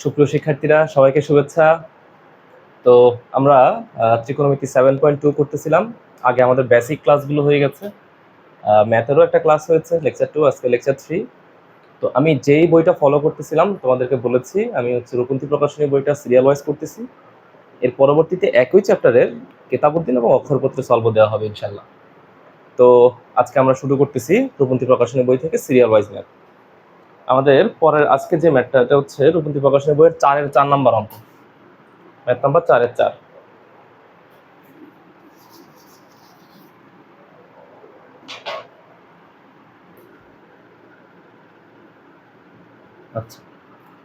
সুপ্রিয় শিক্ষার্থীরা, সবাইকে শুভেচ্ছা। তো আমরা ত্রিকোণমিতি সেভেন পয়েন্ট টু করতেছিলাম। আগে আমাদের বেসিক ক্লাসগুলো হয়ে গেছে। ম্যাথেরও একটা ক্লাস হয়েছে লেকচার টু আজকে লেকচার থ্রি তো আমি যেই বইটা ফলো করতেছিলাম, তোমাদেরকে বলেছি, আমি হচ্ছে রূপন্তী প্রকাশনী বইটা সিরিয়াল ওয়াইজ করতেছি। এর পরবর্তীতে একই চ্যাপ্টারের কেতাবুদ্দিন এবং অক্ষরপত্র সলভ দেওয়া হবে ইনশাল্লাহ তো আজকে আমরা শুরু করতেছি রূপন্তী প্রকাশনী বই থেকে সিরিয়াল ওয়াইজ ম্যাথ আমাদের পরের আজকে যে ম্যাথটা এটা হচ্ছে রূপন্তী প্রকাশনী বইয়ের চারের চার নাম্বার অঙ্ক। ম্যাথ নাম্বার চারের চার। আচ্ছা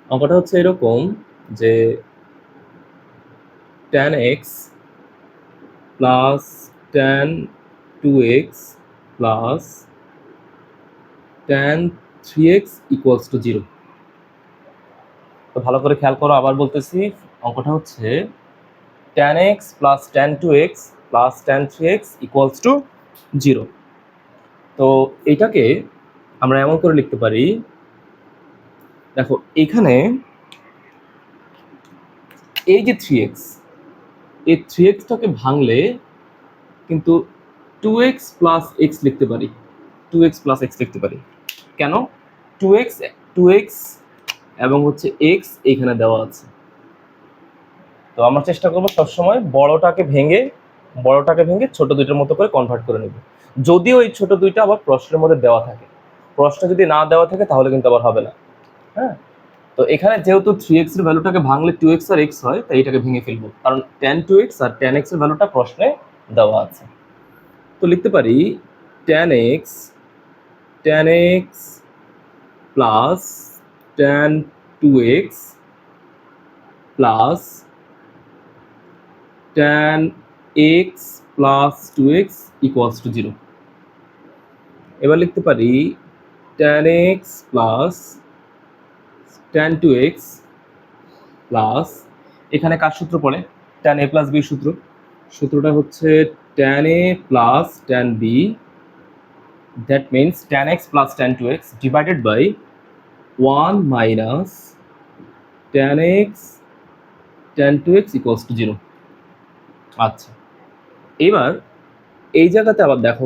অঙ্কটা হচ্ছে এরকম যে tan x plus tan two x plus tan three x equals to zero তো ভালো করে খেয়াল করো, আবার বলতেছি, অঙ্কটা হচ্ছে tan x plus tan two x plus tan three x equals to zero তো এইটাকে আমরা এমন করে লিখতে পারি, দেখো, এখানে এই যে থ্রি এক্স এই থ্রি এক্সটাকে ভাঙলে কিন্তু টু এক্স প্লাস এক্স লিখতে পারি টু এক্স প্লাস এক্স লিখতে পারি। কেন? টু এক্স টু এক্স এবং হচ্ছে এক্স এইখানে দেওয়া আছে। তো আমরা চেষ্টা করব সবসময় বড়টাকে ভেঙে বড়টাকে ভেঙে ছোট দুইটার মতো করে কনভার্ট করে নেব। যদিও এই ছোট দুইটা আবার প্রশ্নের মধ্যে দেওয়া থাকে। প্রশ্ন যদি না দেওয়া থাকে তাহলে কিন্তু আবার হবে না। হ্যাঁ? তো এখানে যেহেতু থ্রি এক্সের ভ্যালুটাকে ভাঙলে টু এক্স আর এক্স হয়, তাই এটাকে ভেঙে ফেলব। কারণ টেন টু এক্স আর টেন এক্সের ভ্যালুটা প্রশ্নে দেওয়া আছে। তো লিখতে পারি tan x tan x plus tan two x plus tan x plus two x equals to zero এবার লিখতে পারি tan x plus tan two x plus এখানে কার সূত্র পড়ে? টেন এ প্লাস বি সূত্র। সূত্রটা হচ্ছে tan A plus tan B that means tan x plus tan two x divided by one minus tan x tan two x equals to zero আচ্ছা। এবার এই জায়গাতে আবার দেখো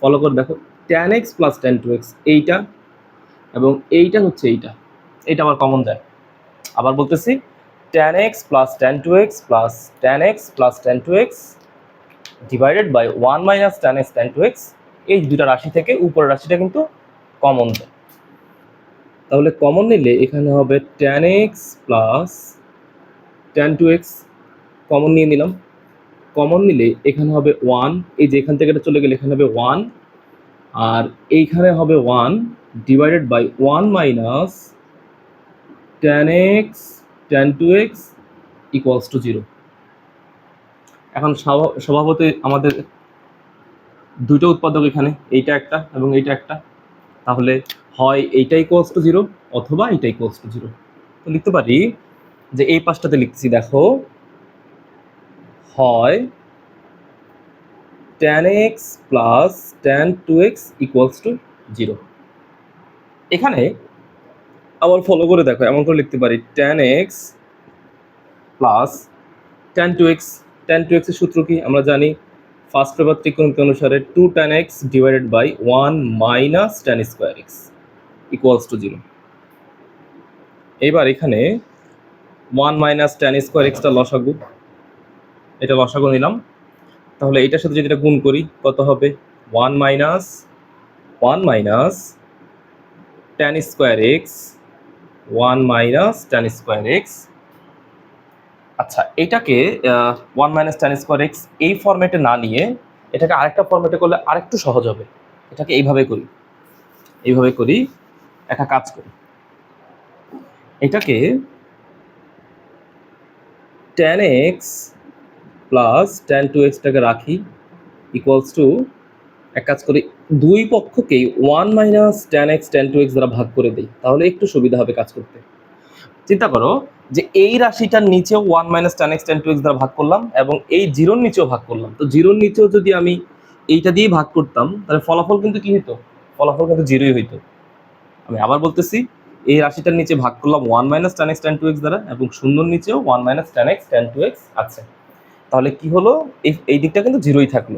ফলো করে দেখো tan x plus tan two x এইটা এবং এইটা হচ্ছে এইটা। এটা আবার কমন যায় আবার বলতেছি tan x plus tan two x plus tan x plus tan two x divided by one minus tan x tan two x এই দুটা রাশি থেকে উপরের রাশিটা কিন্তু কমন যায় তাহলে কমন নিলে এখানে হবে tan x plus tan two x common নিয়ে নিলাম। কমন নিলে এখানে হবে ওয়ান এই যে এখান থেকে এটা চলে গেলে এখানে হবে ওয়ান আর এইখানে হবে one divided by one minus tan x tan two x equals to zero এখন স্বভা- স্বভাবতই আমাদের দুইটা উৎপাদক এখানে, এইটা একটা এবং এইটা একটা। তাহলে হয় এইটা ইকুয়ালস টু জিরো অথবা এইটা ইকুয়ালস টু জিরো তো লিখতে পারি যে এই পাশটাতে লিখছি দেখো, হয় tan x plus tan two x equals to zero এখানে আবার ফলো করে দেখো, এমন করে লিখতে পারি tan x plus tan two x tan two এক্সের সূত্র কি? আমরা জানি ফার্স্ট পেপার ত্রিকোণমিতি অনুসারে two tan x divided by one minus tan square x equals to zero এইবার এখানে ওয়ান মাইনাস টেন স্কোয়ার এক্সটা লসাগু। এটা লসাগু নিলাম। তাহলে এটার সাথে যদি এটা গুণ করি, কত হবে? One minus one minus tan square x one minus tan square x আচ্ছা এটাকে one minus tan square x এই ফর্মেটে না নিয়ে এটাকে আরেকটা ফর্মেটে করলে আরেকটু সহজ হবে। এটাকে এইভাবে করি। এইভাবে করি। একটা কাজ করি। এটাকে tan x plus tan two এক্সটাকে রাখি ইকুয়ালস টু এক কাজ করি, দুই পক্ষকেই one minus tan x tan two x দ্বারা ভাগ করে দিই, তাহলে একটু সুবিধা হবে কাজ করতে। চিন্তা করো যে এই রাশিটার নিচেও one minus tan x tan two x দ্বারা ভাগ করলাম এবং এই জিরোর নিচেও ভাগ করলাম। তো জিরোর নিচেও যদি আমি এইটা দিয়ে ভাগ করতাম, তাহলে ফলাফল কিন্তু কি হতো ফলাফল কিন্তু জিরোই হইতো। আমি আবার বলতেছি, এই রাশিটার নিচে ভাগ করলাম one minus tan x tan two x দ্বারা এবং শূন্যর নিচেও one minus tan x tan two x আছে। তাহলে কি হলো? এই এই দিকটা কিন্তু জিরোই থাকল।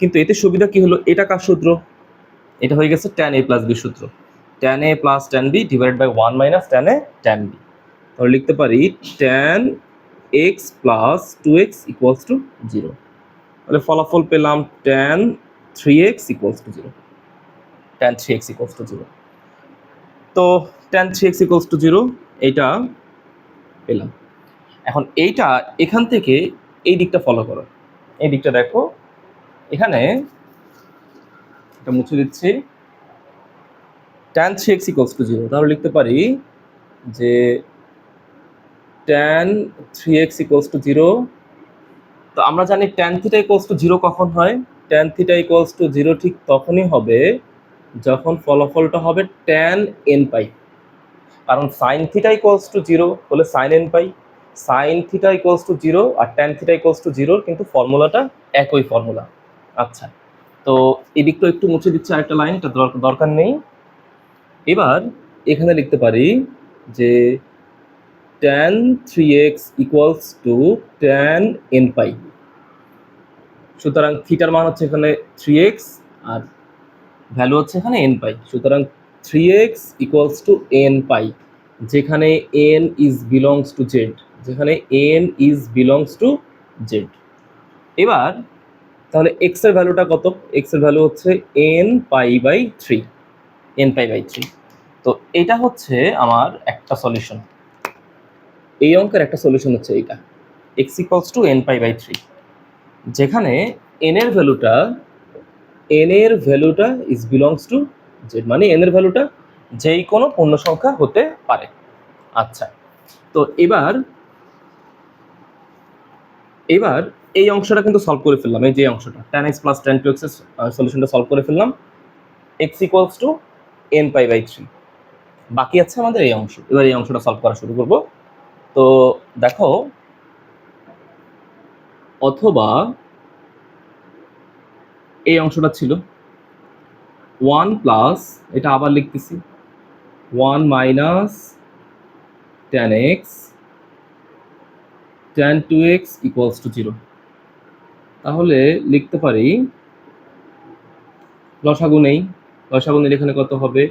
কিন্তু এতে সুবিধা কি হলো? এটা কার সূত্র? এটা হয়ে গেছে ট্যান এ প্লাস বি সূত্র। Tan A plus tan B divide by one minus tan A tan B তাহলে লিখতে পারি tan x plus two x equals to zero তাহলে ফলাফল পেলাম tan three x equals to zero tan three x equals to zero তো tan three x equals to zero এইটা পেলাম। এখন এইটা এখান থেকে এই দিকটা ফলো করো। এই দিকটা দেখো, এখানে এটা মুছে দিচ্ছি। Tan three x equals to zero তাহলে লিখতে পারি যে tan three x equals to zero তো আমরা জানি tan theta equals to zero কখন হয়? Tan theta equals to zero ঠিক তখনই হবে যখন ফলাফলটা হবে ট্যান এন পাই। কারণ sine theta equals to zero হলে sine n pi. Sine theta equals to zero R tan theta equals to zero কিন্তু ফর্মুলাটা একই ফর্মুলা। আচ্ছা তো এদিকটা একটু মুছে দিচ্ছে আরেকটা লাইন এটা দর- দরকার নেই। এবার এখানে লিখতে পারি যে tan three x equals to tan n pi. সুতরাং থিটার মান হচ্ছে এখানে থ্রি এক্স আর ভ্যালু হচ্ছে এখানে এন পাই। সুতরাং three x equals to n pi, যেখানে n is belongs to Z যেখানে n is belongs to Z এবার, তাহলে এক্সের ভ্যালুটা কত? এক্সের ভ্যালু হচ্ছে n pi by three n pi by three তো এটা হচ্ছে আমার একটা সলিউশন এই অঙ্কের একটা সলিউশন হচ্ছে এইটা x equals to n pi by three যেখানে এন এর ভ্যালুটা এন এর ভ্যালুটা ইজ বিলংস টু জেড মানে এন এর ভ্যালুটা যেই কোনো পূর্ণ সংখ্যা হতে পারে। আচ্ছা তো এবার এবার এই অংশটা কিন্তু সলভ করে ফেললাম, এই যে অংশটা tan x plus tan two x সলিউশনটা সলভ করে ফেললাম। X equals to n pi by three বাকি আছে আমাদের এই অংশ, এবার এই অংশটা সলভ করা শুরু করব। তো দেখো, অথবা এই অংশটা ছিল। ওয়ান প্লাস, এটা আবার লিখতেছি। One minus tan x, tan two x equals to zero তাহলে লিখতে পারি, লসাগু নেই। লসাগু নিলে এখানে কত হবে?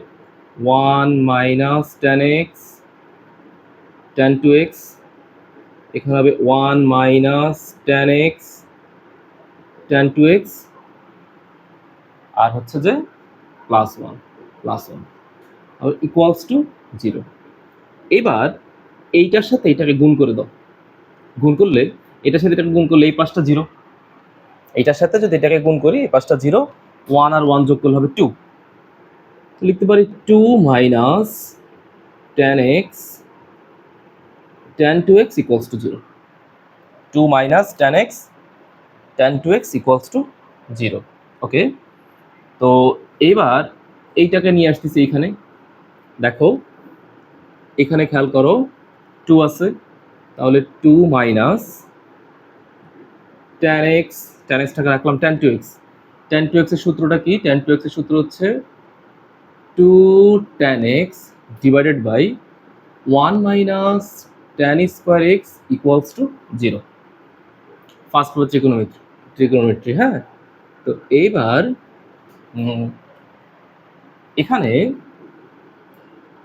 One minus tan x, tan two x, এখানে হবে one minus tan x, tan two x আর হচ্ছে যে প্লাস ওয়ান প্লাস ওয়ান আর ইকুয়ালস টু জিরো এবার এইটার সাথে এটাকে গুণ করে দাও। গুণ করলে এটার সাথে এটাকে গুণ করলে এই পাঁচটা জিরো এইটার সাথে যদি এটাকে গুণ করি, এই পাঁচটা জিরো ওয়ান আর ওয়ান যোগ করলে হবে টু লিখতে পারি two minus tan x tan two x equals to zero two minus tan x tan two x equals to zero okay তো এবার এইটাকে নিয়ে আসতেছি এখানে। দেখো, এখানে খেয়াল করো টু আছে, তাহলে two minus tan x tan এক্সটাকে রাখলাম tan two x tan two এক্সের সূত্রটা কি? টেন টু এক্সের সূত্র হচ্ছে two tan x divided by one minus tan square x equals to zero first হচ্ছে ট্রিকোনোমেট্রি ট্রিকোনোমেট্রি হ্যাঁ? তো এইবার এখানে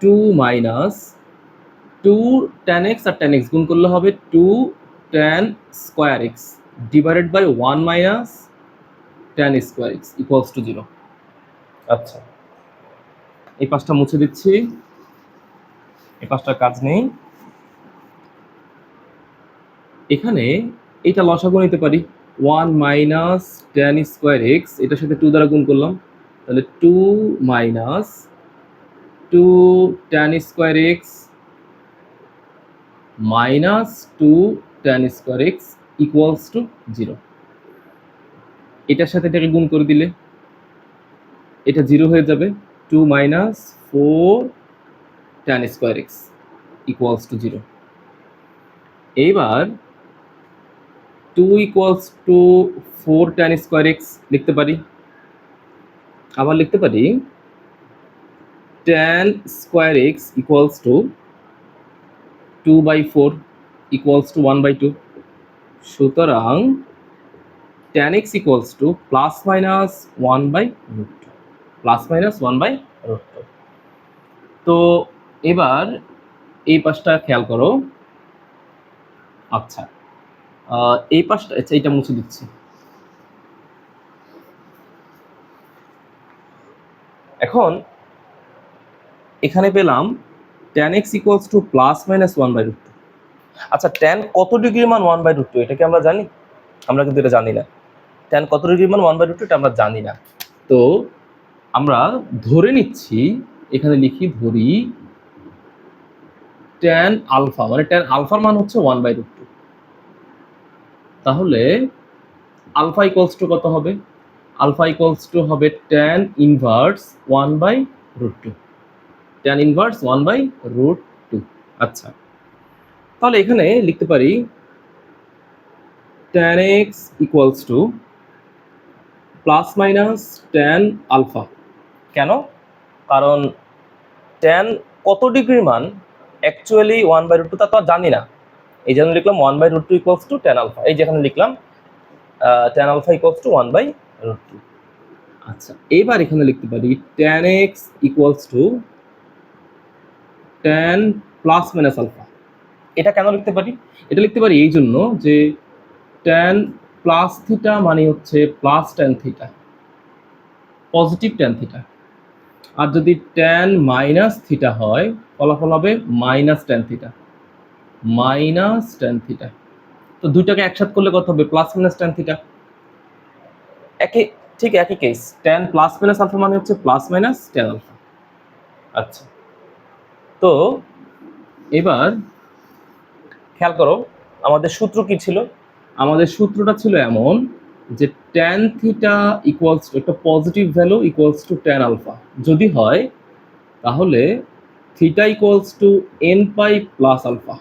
two minus two tan x আর টেন এক্স গুণ করলে হবে two tan square x divided by one minus tan square x equals to zero আচ্ছা। এই পাঁচটা মুছে দিচ্ছি। এই পাঁচটার কাজ নেই। এখানে এটা লসাগু নিতে পারি। One minus tan square x, এটার সাথে টু দ্বারা গুণ করলাম। তাহলে two minus two tan square x minus two tan square x equals to zero এটার সাথে এটাকে গুণ করে দিলে এটা জিরো হয়ে যাবে। Two minus four tan square x equals to zero এইবার two equals to four tan square x লিখতে পারি? আবার লিখতে পারি tan square x equals to two by four equals to one by two সুতরাং tan x equals to plus minus one by root two plus minus one by root two তো এবার এই পাশটা খেয়াল করো। আচ্ছা। এই পাশটা আচ্ছা এইটা মুছে দিচ্ছি। এখন এখানে পেলাম tan x equals to plus minus one by root two আচ্ছা ট্যান কত ডিগ্রি মান ওয়ান বাই রুট টু এটা কি আমরা জানি? আমরা কিন্তু এটা জানি না। ট্যান কত ডিগ্রি মান ওয়ান বাই রুট টু এটা আমরা জানি না। তো আমরা ধরে নিচ্ছি, এখানে লিখি ধরি ট্যান আলফা মানে ট্যান আলফার মান হচ্ছে ওয়ান বাই রুট টু তাহলে আলফা ইকুয়ালস টু কত হবে? আলফা ইকুয়ালস টু হবে tan inverse one by root two tan inverse one by root two আচ্ছা তাহলে এখানে লিখতে পারি tan x equals to plus minus tan alpha কেন? কারণ ট্যান কত ডিগ্রি মান? Actually one by root two তা তো জানি না। এই জন্য লিখলাম one by root two equals to tan alpha এই যেখানে লিখলাম tan alpha equals to one by root two আচ্ছা এবার এখানে লিখতে পারি tan x equals to tan plus minus alpha এটা কেন লিখতে পারি? এটা লিখতে পারি এই জন্য যে ট্যান প্লাস থিটা মানে হচ্ছে plus tan theta positive tan theta আর যদি ট্যান মাইনাস থিটা হয় ফলাফল হবে minus tan theta minus tan theta তো দুইটাকে একসাথে করলে কত হবে? প্লাস মাইনাস ট্যান থিটা একই ঠিক একই case tan plus minus alpha মানে হচ্ছে প্লাস মাইনাস ট্যান আলফা আচ্ছা। তো এবার খেয়াল করো, আমাদের সূত্র কি ছিল? আমাদের সূত্রটা ছিল এমন যে ট্যান থিটা ইকুয়ালস টু একটা positive value equals to tan alpha যদি হয়, তাহলে theta equals to n pi plus alpha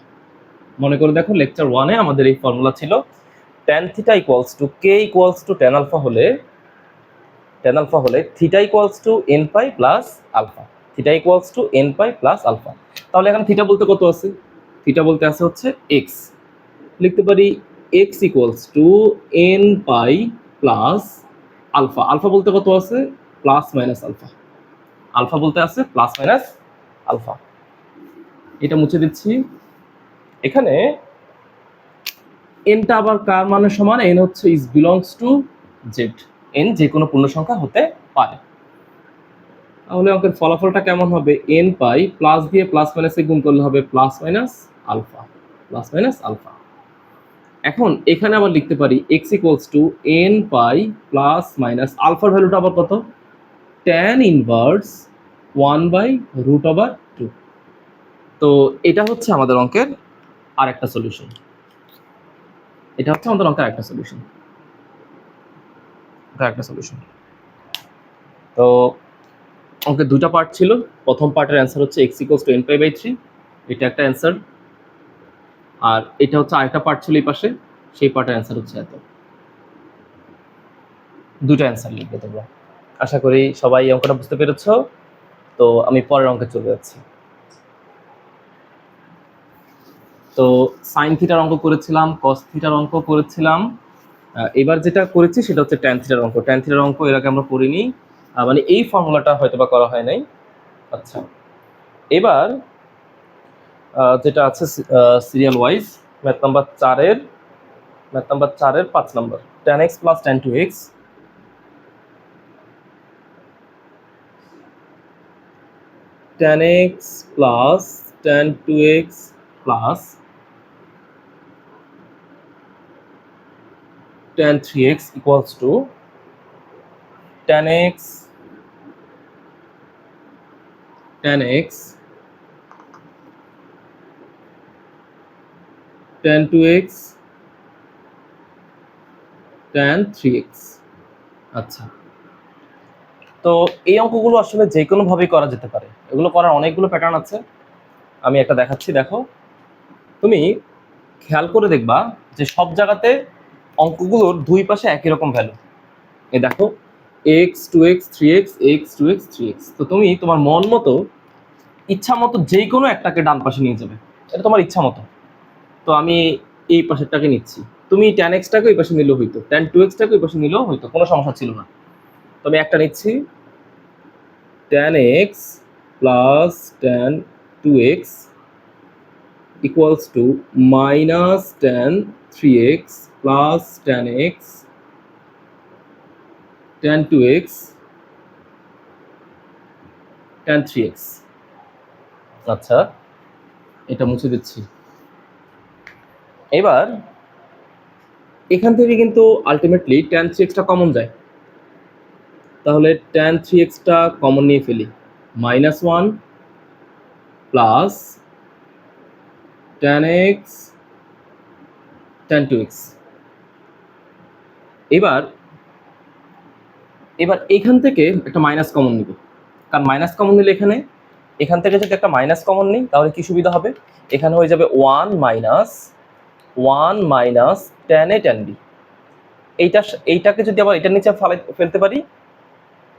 মনে করে দেখো লেকচার ওয়ানে আমাদের এই ফর্মুলা ছিল tan theta equals to k equals to tan alpha হলে ট্যান আলফা হলে theta equals to n pi plus alpha theta equals to n pi plus alpha তাহলে এখন থিটা বলতে কত আছে? থিটা বলতে আছে হচ্ছে এক্স লিখতে পারি x equals to n pi plus alpha alpha বলতে কত আছে? প্লাস মাইনাস আলফা আলফা বলতে আছে প্লাস মাইনাস আলফা এটা মুছে দিচ্ছি। এখানে এনটা আবার কার মানের সমান? এন হচ্ছে is belongs to Z n যে কোনো পূর্ণ সংখ্যা হতে পারে। তাহলে অঙ্কের ফলাফলটা কেমন হবে? এন পাই প্লাস দিয়ে প্লাস মাইনাসে গুণ করলে হবে plus minus alpha plus minus alpha এখন এখানে আবার লিখতে পারি x equals to n pi plus minus আলফার ভ্যালুটা আবার কত? Tan inverse one by root over two তো এটা হচ্ছে আমাদের অঙ্কের আর একটা সলিউশন এটা হচ্ছে আমাদের অঙ্কের একটা সলিউশন একটা সলিউশন তো অঙ্কের দুটা পার্ট ছিল। প্রথম পার্টের অ্যান্সার হচ্ছে x equals to n pi by three এটা একটা অ্যান্সার আর এটা হচ্ছে আরেকটা পার্ট ছিল এই পাশে। সেই পার্টের অ্যান্সার হচ্ছে এত। দুটো অ্যান্সার লিখবে তোমরা। আশা করি সবাই অঙ্কটা বুঝতে পেরেছ। তো আমি পরের অঙ্কে চলে যাচ্ছি। তো সাইন থিটার অঙ্ক করেছিলাম কস থিটার অঙ্ক করেছিলাম। এবার যেটা করেছি সেটা হচ্ছে ট্যান থিটার অঙ্ক। ট্যান থিটার অঙ্ক এর আগে আমরা করিনি মানে এই ফর্মুলাটা হয়তো বা করা হয় নাই। আচ্ছা। এবার যেটা আছে সিরিয়াল ওয়াইজ ম্যাথ নাম্বার চারের ম্যাথ নাম্বার চারের পাঁচ number tan x plus tan two x tan x plus tan two x plus equals to tan x tan x tan two x tan three x আচ্ছা। তো এই অঙ্কগুলো আসলে যে কোনোভাবেই করা যেতে পারে। এগুলো করার অনেকগুলো প্যাটার্ন আছে। আমি একটা দেখাচ্ছি, দেখো। তুমি খেয়াল করে দেখবা যে সব জায়গাতে অঙ্কগুলোর দুই পাশে একই রকম ভ্যালু এ দেখো x two x three x x two x three x তো তুমি তোমার মন মতো ইচ্ছা মতো যে কোনো একটাকে ডান পাশে নিয়ে যাবে। এটা তোমার ইচ্ছা মতো। তো আমি এই পাশেরটাকে নিচ্ছি। তুমি ট্যান এক্সটাকে ওই পাশে নিলেও হইতো। ট্যান টু এক্সটাকে ওই পাশে নিলেও হইতো। কোনো সমস্যা ছিল না। তো আমি একটা নিচ্ছি। Tan x plus tan two x equals three minus tan 3x plus tan x, tan 2x tan 3x আচ্ছা এটা মুছে দিচ্ছি। এবার এখান থেকে কিন্তু আলটিমেটলি tan 3xটা কমন যায়। তাহলে tan 3xটা কমন নিয়ে ফেলি। Minus one plus tan x, tan 2x এবার এবার এখান থেকে একটা মাইনাস কমন নিব। কারণ মাইনাস কমন নিলে এখানে, এখান থেকে যদি একটা মাইনাস কমন নিই, তাহলে কি সুবিধা হবে? এখানে হয়ে যাবে one minus one minus tan a tan b এইটা, এইটাকে যদি আবার এটার নিচে ফালাই, ফেলতে পারি,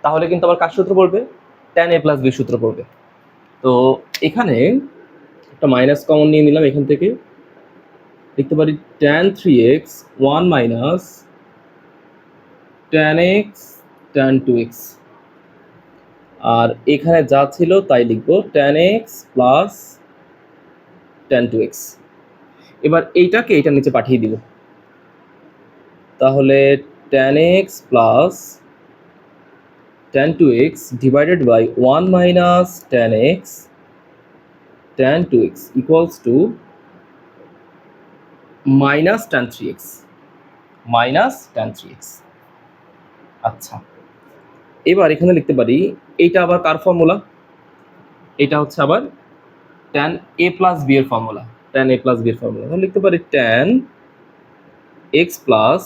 তাহলে কিন্তু আবার কার সূত্র পড়বে? ট্যান এ প্লাস বি সূত্র পড়বে। তো এখানে একটা মাইনাস কমন নিয়ে নিলাম এখান থেকে। লিখতে পারি tan three x one minus tan x tan two x আর এখানে যা ছিল তাই লিখব tan x plus tan two x এবার এইটাকে এইটার নিচে পাঠিয়ে দিব। তাহলে tan x plus tan two x divided by one minus tan x tan 2x equals to minus tan 3x minus tan 3x আচ্ছা। এবার এখানে লিখতে পারি, এইটা আবার কার ফর্মুলা এটা হচ্ছে আবার tan a প্লাস b এর formula tan a plus b এর ফর্মুলা তাহলে লিখতে পারি tan x plus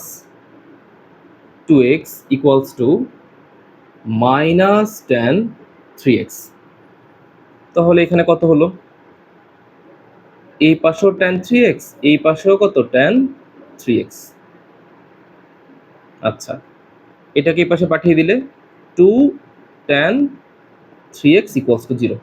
2x equals to minus tan 3x তাহলে এখানে কত হলো? এই পাশেও ট্যান থ্রি এক্স এই পাশেও কত? ট্যান থ্রি এক্স আচ্ছা। এটাকে এই পাশে পাঠিয়ে দিলে two tan three x equals to zero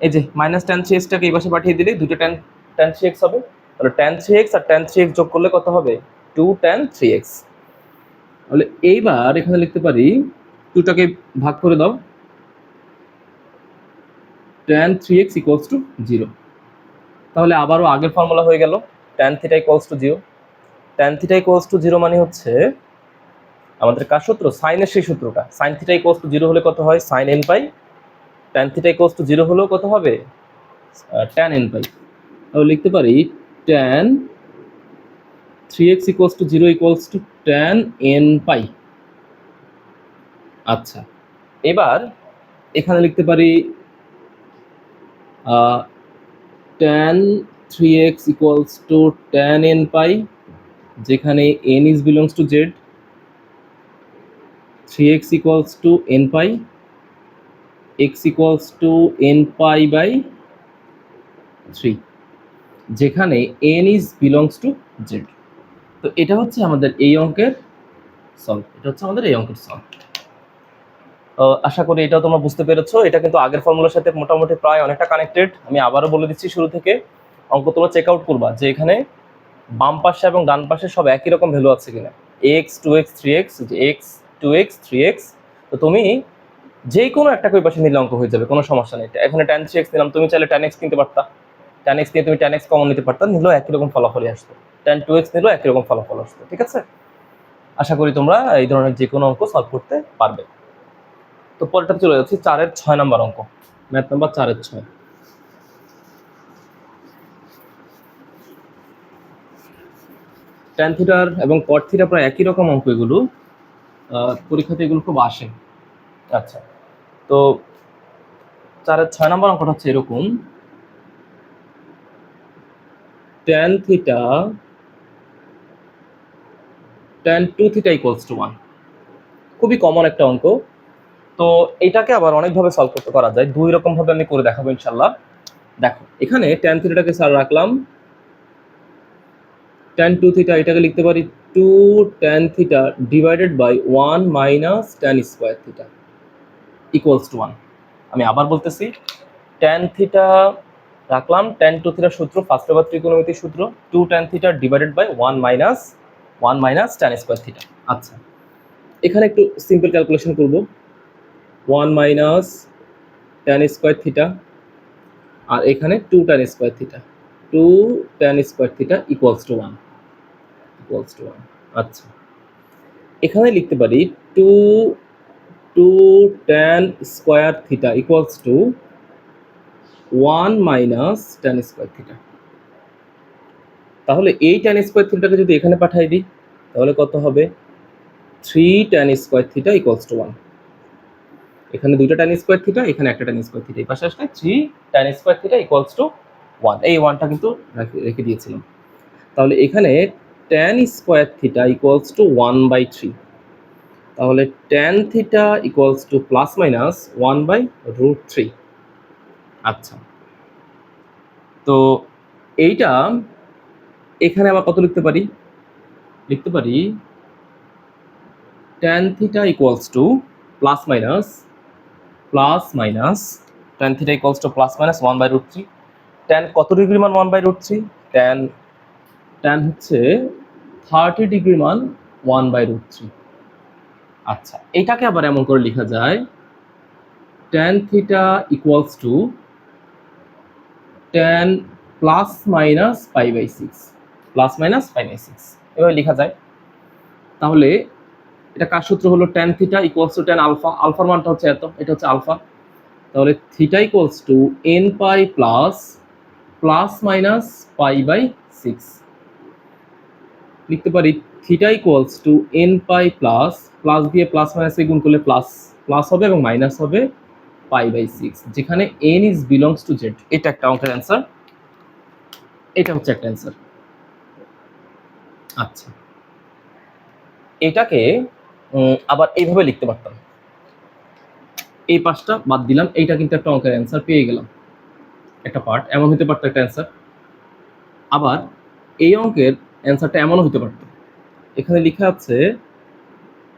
এই যে মাইনাস ট্যান থ্রি এক্সটাকে এই পাশে পাঠিয়ে দিলে দুটো ট্যান ট্যান থ্রি এক্স হবে। তাহলে ট্যান থ্রি এক্স আর ট্যান থ্রি এক্স যোগ করলে কত হবে? টু ট্যান থ্রি এক্স তাহলে এইবার এখানে লিখতে পারি টুটাকে ভাগ করে দাও। tan 3x equals to 0 তাহলে আবারও আগের ফর্মুলা হয়ে গেল। tan theta equals to 0 tan theta equals to 0 মানে হচ্ছে আমাদের কার সূত্র সাইনের সেই সূত্রটা sin থিটা equals to 0 হলে কত হয় sin n pi tan theta equals to 0 হলেও কত হবে tan n পাই তাহলে লিখতে পারি tan 3x equals to 0 equals to tan n পাই আচ্ছা এবার এখানে লিখতে পারি uh, tan 3x equals to tan n pi যেখানে n is belongs to z 3x equals to n pi, x equals to n pi by 3 যেখানে n is belongs to z তো এটা হচ্ছে আমাদের এই অঙ্কের সলভ এটা হচ্ছে আমাদের এই অঙ্কের সলভ আশা করি এটাও তোমরা বুঝতে পেরেছ। এটা কিন্তু আগের ফর্মুলার সাথে মোটামুটি প্রায় অনেকটা কানেক্টেড আমি আবারও বলে দিচ্ছি শুরু থেকে। অঙ্ক তোমরা চেক আউট করবা যে এখানে বাম পাশে এবং ডান পাশে সব একই রকম ভ্যালু আছে কিনা? X two x three x x two x three x তো তুমি যে কোনো একটা ওই পাশে নিলে অঙ্ক হয়ে যাবে, কোনো সমস্যা নেই। এখানে টেন থ্রি এক্স নিলাম, তুমি চাইলে ট্যান এক্স নিতে পারতা। ট্যান এক্স নিয়ে তুমি ট্যান এক্স কমন নিতে পারতা, নিলেও একই রকম ফলাফলই আসতো। টেন টু এক্স নিলেও একই রকম ফলাফল আসতো, ঠিক আছে? আশা করি তোমরা এই ধরনের যে কোনো অঙ্ক সলভ করতে পারবে। তো পরেরটা চলে যাচ্ছি চারের ছয় নাম্বার অঙ্ক। ম্যাথ নাম্বার চারের ছয়। ট্যান থিটার এবং কট থিটা প্রায় একই রকম অঙ্ক এগুলো পরীক্ষাতে এগুলো খুব আসে। আচ্ছা তো চারের ছয় নম্বর অঙ্কটা হচ্ছে এরকম। Tan theta tan two theta equals to one খুবই কমন একটা অঙ্ক। তো এটাকে আবার অনেকভাবে সলভ করতে করা যায়। দুই রকম ভাবে আমি করে দেখাবো ইনশাল্লাহ দেখো, এখানে ট্যান থিটাটাকে স্যার রাখলাম। ট্যান টু থিটা এটাকে লিখতে পারি two tan theta divided by one minus tan square theta equals to one আমি আবার বলতেছি ট্যান থিটা রাখলাম ট্যান টু থিটার সূত্র ফার্স্ট অফ ত্রিকোণমিতির সূত্র two tan theta divided by one minus one minus tan square theta আচ্ছা এখানে একটু সিম্পল ক্যালকুলেশন করব। One minus tan square theta আর এখানে two tan square theta two tan square theta equals to one equals to one আচ্ছা। এখানে লিখতে পারি two two tan square theta equals to one minus tan square theta তাহলে এই tan square থিটাকে যদি এখানে পাঠাই দিই, তাহলে কত হবে? Three tan square theta equals to one এখানে দুইটা ট্যান স্কোয়ার থিটা এখানে একটা ট্যান স্কোয়ার থিটা এই পাশে আসলে three tan square theta equals to one এই ওয়ানটা কিন্তু রেখে দিয়েছিলাম। তাহলে এখানে tan square theta equals to one by three তাহলে tan theta equals to plus minus one by root three আচ্ছা। তো এইটা এখানে আবার কত লিখতে পারি? লিখতে পারি tan theta equals to plus minus plus minus tan theta equals to plus minus one by root three tan কত ডিগ্রি মান one by root three tan tan হচ্ছে থার্টি ডিগ্রি মান ওয়ান বাই রুট থ্রি। আচ্ছা এটাকে আবার এমন করে লেখা যায় tan theta equals to tan plus minus pi by six plus minus pi by six এভাবে লেখা যায়। তাহলে এটা কার সূত্র হলো? Tan theta equals to tan alpha আলফার মানটা হচ্ছে এত, এটা হচ্ছে আলফা তাহলে theta equals to n pi plus plus minus pi by six লিখতে পারি theta equals to n pi plus plus দিয়ে প্লাস মাইনাসে গুণ করলে প্লাস প্লাস হবে এবং মাইনাস হবে পাই বাই সিক্স যেখানে n is belongs to Z এটা একটা অঙ্কের অ্যান্সার এটা হচ্ছে একটা অ্যান্সার আচ্ছা। এটাকে আবার এইভাবে লিখতে পারতাম। এই পাঁচটা বাদ দিলাম, এইটা কিন্তু একটা অঙ্কের অ্যান্সার পেয়ে গেলাম। একটা পার্ট এমন হতে পারতো একটা অ্যান্সার আবার এই অঙ্কের অ্যান্সারটা এমনও হতে পারতো। এখানে লেখা আছে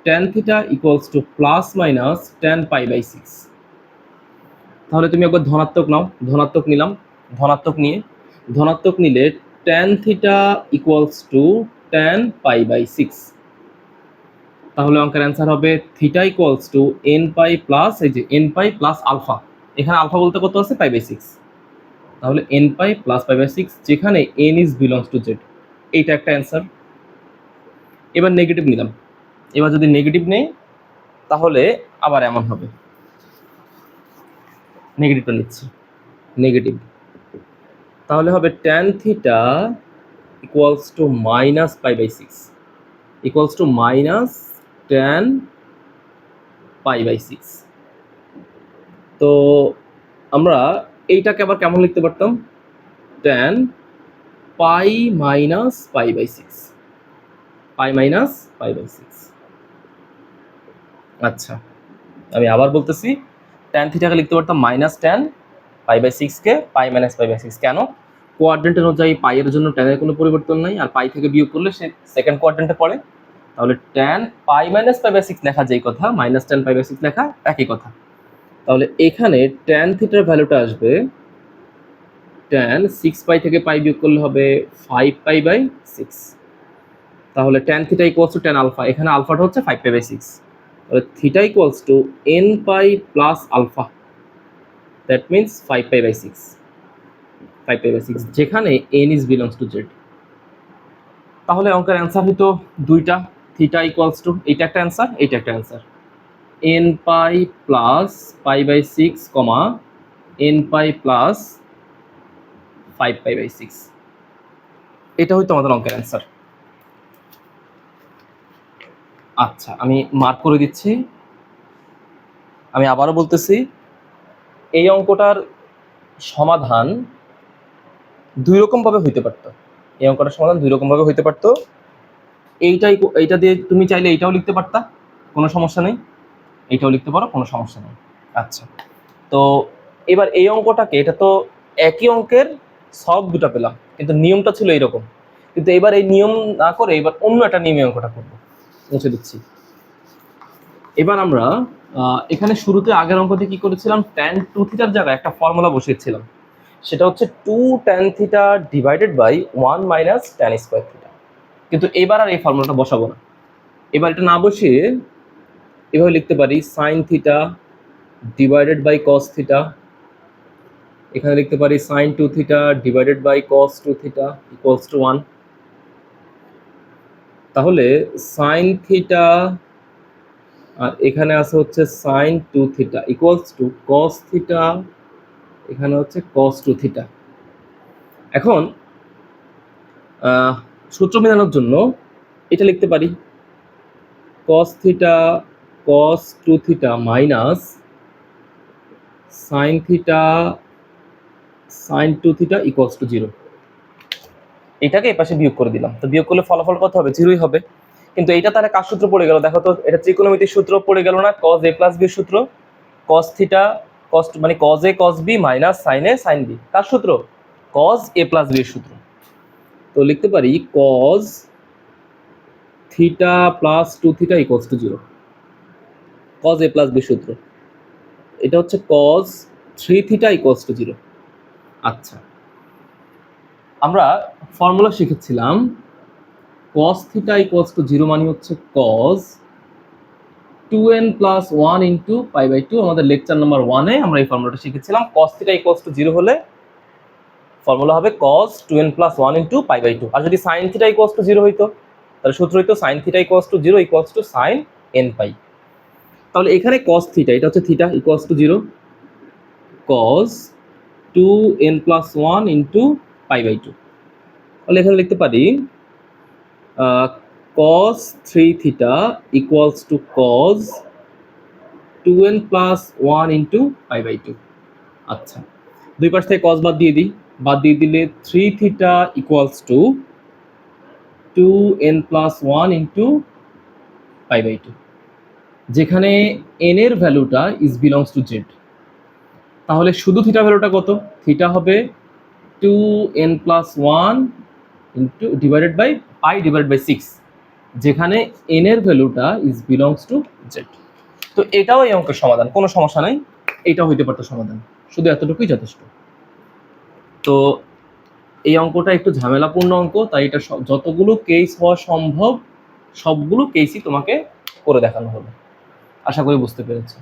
tan theta equals to plus minus tan pi by six তাহলে তুমি একবার ধনাত্মক নাও, ধনাত্মক নিলাম, ধনাত্মক নিয়ে। ধনাত্মক নিলে tan theta equals to tan pi by six তাহলে অঙ্কের অ্যান্সার হবে theta equals to n pi plus এই যে এন পাই প্লাস আলফা এখানে আলফা বলতে কত আছে? পাই বাই সিক্স তাহলে n pi plus pi by six যেখানে n is belongs to Z এইটা একটা অ্যান্সার এবার নেগেটিভ নিলাম। এবার যদি নেগেটিভ নেই, তাহলে আবার এমন হবে। নেগেটিভটা নিচ্ছি। নেগেটিভ তাহলে হবে tan theta equals to minus pi by six equals to minus tan pi by six তো আমরা এইটাকে আবার কেমন লিখতে পারতাম? Tan pi minus pi by six. Pi minus pi by six. আচ্ছা আমি আবার বলতেছি ট্যান থিটাকে লিখতে পারতাম minus tan pi by সিক্সকে pi minus pi by six. কেন? কোয়াড্রেন্ট অনুযায়ী পাইয়ের জন্য ট্যানের কোনো পরিবর্তন নাই, আর পাই থেকে বিয়োগ করলে সে সেকেন্ড কোয়ার্ডেন্টে পড়ে। তাহলে tan pi minus pi by six লেখা যেই কথা, minus tan pi by six লেখা একই কথা। তাহলে এখানে ট্যান থিটার ভ্যালুটা আসবে ট্যান সিক্স পাই থেকে পাই বিয়োগ করলে হবে ফাইভ পাই বাই সিক্স তাহলে tan theta equals to tan alpha এখানে আলফাটা হচ্ছে ফাইভ পাই বাই সিক্স তাহলে theta equals to n pi plus alpha that means five pi by six five pi by six যেখানে n is belongs to Z তাহলে অঙ্কের answer হইতো দুইটা। Theta equals two এইটা একটা অ্যান্সার এইটা একটা answer n pi plus pi by six comma n pi plus five pi by six এটা হয়তো আমাদের অঙ্কের অ্যান্সার আচ্ছা আমি মার্ক করে দিচ্ছি। আমি আবারও বলতেছি, এই অঙ্কটার সমাধান দুই রকম ভাবে হইতে পারতো। এই অঙ্কটার সমাধান দুই রকম ভাবে হইতে পারতো। এইটাই এইটা দিয়ে তুমি চাইলে এইটাও লিখতে পারতা, কোনো সমস্যা নেই। এইটাও লিখতে পারো, কোনো সমস্যা নেই। আচ্ছা তো এবার এই অঙ্কটাকে, এটা তো একই অঙ্কের সব দুটা পেলাম। কিন্তু নিয়মটা ছিল এইরকম। কিন্তু এবার এই নিয়ম না করে এবার অন্য একটা নিয়মে অঙ্কটা করব। মুছে দিচ্ছি। এবার আমরা এখানে শুরুতে আগের অঙ্কতে কি করেছিলাম? ট্যান টু থিটার জায়গায় একটা ফর্মুলা বসিয়েছিলাম। সেটা হচ্ছে two tan theta divided by one minus tan square theta কিন্তু এবার আর এই ফর্মুলাটা বসাবো না। এবার এটা না বসিয়ে এভাবে লিখতে পারি sine theta divided by cos theta এখানে লিখতে পারি sine two theta divided by cos two theta equals to one তাহলে সাইন থিটা আর এখানে আছে হচ্ছে sine two theta equals to cos theta এখানে হচ্ছে কস টু থিটা এখন সূত্র মেলানোর জন্য এটা লিখতে পারি। Cos theta cos two theta minus sine theta sine two theta equals to zero এটাকে এই পাশে বিয়োগ করে দিলাম। তো বিয়োগ করলে ফলাফল কত হবে? জিরোই হবে। কিন্তু এইটা তাহলে কার সূত্র পড়ে গেল? দেখো তো, এটা ত্রিকোণমিতির সূত্র পড়ে গেল না? কজ এ প্লাস বি সূত্র। কস থিটা কস মানে cos a cos b minus sine a sine b কার সূত্র? কজ এ প্লাস বি সূত্র। তো লিখতে পারি cos theta plus two theta equals to zero cos a plus b সূত্র। এটা হচ্ছে cos three theta equals to zero আচ্ছা। আমরা ফর্মুলা শিখেছিলাম, cos theta equals to zero মানে হচ্ছে cos two n plus one into pi by two আমাদের lecture number ওয়ানে আমরা এই ফর্মুলাটা শিখেছিলাম। cos theta equals to zero হলে ফর্মুলা হবে cos two n plus one into pi by two আর যদি sine theta equals to zero হইতো, তাহলে সূত্র হইতো sine theta equals to zero equals to sine n pi তাহলে এখানে cos থিটা এটা হচ্ছে theta equals to zero cos two n plus one into pi by two তাহলে এখানে লিখতে পারি cos three theta equals to cos two n plus one into pi by two আচ্ছা দুই পাশ থেকে cos বাদ দিয়ে দিই। বাদ দিয়ে দিলে three theta equals to two n plus one into pi by two যেখানে এন এর ভ্যালুটা ইজ বিলংস টু জেড তাহলে শুধু থিটা ভ্যালুটা কত? থিটা হবে two n plus one into divided by pi divide by six যেখানে এন এর ভ্যালুটা ইজ বিলংস টু জেড তো এটাও এই অঙ্কের সমাধান, কোনো সমস্যা নাই, এটাও হইতে পারতো সমাধান, শুধু এতটুকুই যথেষ্ট। তো এই অঙ্কটা একটু ঝামেলাপূর্ণ অঙ্ক, তাই এটা যতগুলো কেস হওয়া সম্ভব, সবগুলো কেসই তোমাকে করে দেখানো হবে আশা করি বুঝতে পেরেছ।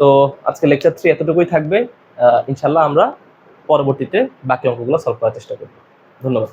তো আজকে লেকচার থ্রি এতটুকুই থাকবে। ইনশাল্লাহ আমরা পরবর্তীতে বাকি অঙ্কগুলো সলভ করার চেষ্টা করব। ধন্যবাদ।